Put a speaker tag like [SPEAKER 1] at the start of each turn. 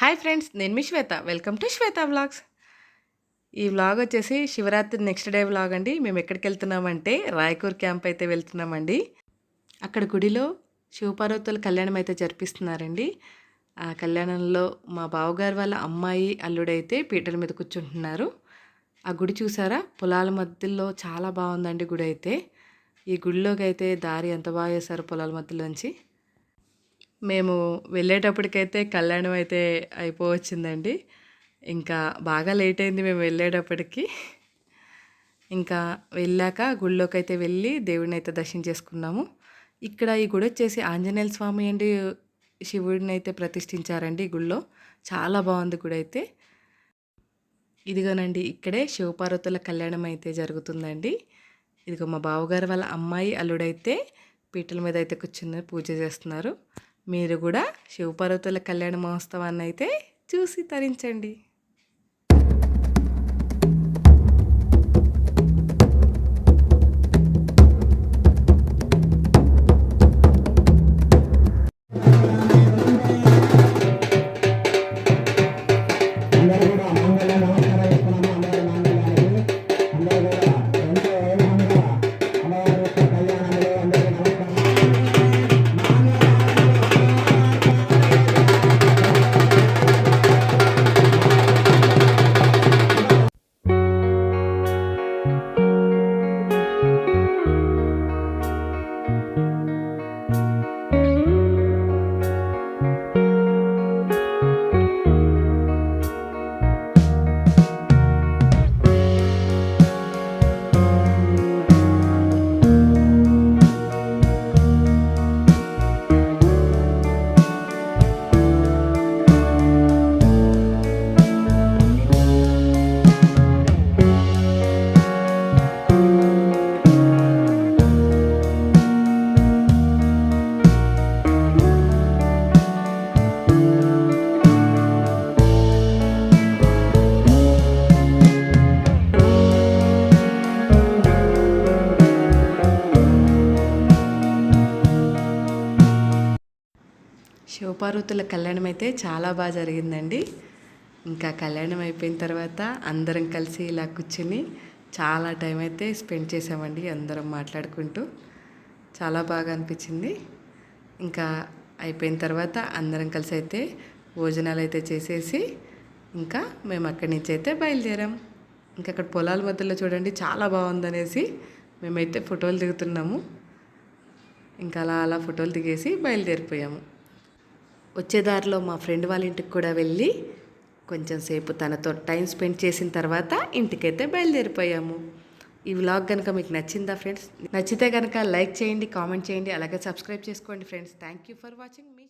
[SPEAKER 1] Hi friends నేను మీ Shweta. Welcome to Shweta vlogs. ఈ vlog వచ్చేసి శివరాత్రి నెక్స్ట్ డే వ్లాగ్ అండి. మేము ఎక్కడికి వెళ్తున్నామంటే రాయకూర్ క్యాంప్ అయితే వెళ్తున్నామండి. అక్కడ గుడిలో శివపార్వతుల కళ్యాణం అయితే జరిపిస్తున్నారండి. ఆ కళ్యాణంలో మా బావగారు వాళ్ళ అమ్మాయి అల్లుడైతే పీటల మీద కూర్చుంటున్నారు. ఆ గుడి చూసారా? పొలాల మధ్యలో చాలా బాగుందండి గుడి అయితే ఈ గుడిలోకి అయితే దారి ఎంత బాగా చేశారు పొలాల మధ్యలోంచి మేము వెళ్ళేటప్పటికైతే కళ్యాణం అయితే అయిపోవచ్చిందండి. ఇంకా బాగా లేట్ అయింది మేము వెళ్ళేటప్పటికి. ఇంకా వెళ్ళాక గుళ్ళోకి అయితే వెళ్ళి దేవుడిని అయితే దర్శనం చేసుకున్నాము. ఇక్కడ ఈ గుడి వచ్చేసి ఆంజనేయ స్వామి అండి శివుడిని అయితే ప్రతిష్ఠించారండి ఈ గుళ్ళో. చాలా బాగుంది గుడి అయితే. ఇదిగోనండి ఇక్కడే శివపార్వతుల కళ్యాణం అయితే జరుగుతుందండి. ఇదిగో మా బావగారు వాళ్ళ అమ్మాయి అల్లుడైతే పీటల మీద అయితే కూర్చుని పూజ చేస్తున్నారు. మీరు కూడా శివపార్వతుల కళ్యాణ మహోత్సవాన్ని అయితే చూసి తరించండి. శివపార్వతుల కళ్యాణం అయితే చాలా బాగా జరిగిందండి. ఇంకా కళ్యాణం అయిపోయిన తర్వాత అందరం కలిసి ఇలా కూర్చుని చాలా టైం అయితే స్పెండ్ చేసామండి అందరం మాట్లాడుకుంటూ. చాలా బాగా అనిపించింది. ఇంకా అయిపోయిన తర్వాత అందరం కలిసి అయితే భోజనాలు అయితే చేసేసి ఇంకా మేము అక్కడి నుంచి అయితే బయలుదేరాం. ఇంకా అక్కడ పొలాల మధ్యలో చూడండి చాలా బాగుందనేసి మేమైతే ఫోటోలు దిగుతున్నాము. ఇంకా అలా అలా ఫోటోలు దిగేసి బయలుదేరిపోయాము. వచ్చే దారిలో మా ఫ్రెండ్ వాళ్ళ ఇంటికి కూడా వెళ్ళి కొంచెం సేపు తనతో టైం స్పెండ్ చేసిన తర్వాత ఇంటికైతే బయలుదేరిపోయాము. ఈ వ్లాగ్ కనుక మీకు నచ్చిందా ఫ్రెండ్స్? నచ్చితే కనుక లైక్ చేయండి కామెంట్ చేయండి అలాగే సబ్స్క్రైబ్ చేసుకోండి friends. Thank you for watching. Me